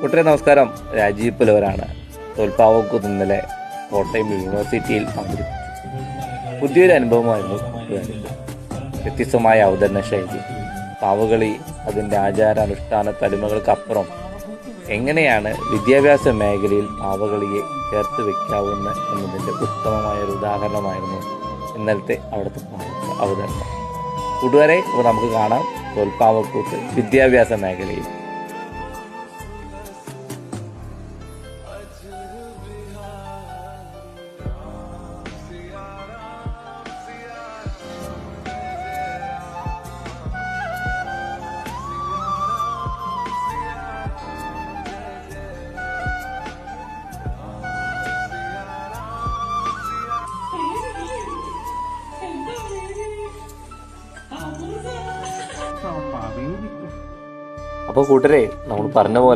കൂട്ടരെ നമസ്കാരം. രാജീവ് പുലവരാണ്. തോൽപ്പാവക്കുന്ന് ഇന്നലെ കോട്ടയം യൂണിവേഴ്സിറ്റിയിൽ അവതരിപ്പിച്ചു. പുതിയൊരു അനുഭവമായിരുന്നു വ്യത്യസ്തമായ അവതരണ ശൈലി. പാവകളി അതിന്റെ ആചാരാനുഷ്ഠാന തടിമകൾക്കപ്പുറം എങ്ങനെയാണ് വിദ്യാഭ്യാസ മേഖലയിൽ പാവകളിയെ ചേർത്ത് വെക്കാവുന്ന എന്നതിന്റെ ഉത്തമമായ ഒരു ഉദാഹരണമായിരുന്നു ഇന്നലത്തെ അവിടുത്തെ അവതരണം. കൂട്ടുകാരെ നമുക്ക് കാണാം തോൽപ്പാവക്കൂത്ത് വിദ്യാഭ്യാസ മേഖലയിൽ അപ്പോൾ കൂട്ടരെ നമ്മൾ പറഞ്ഞ പോലെ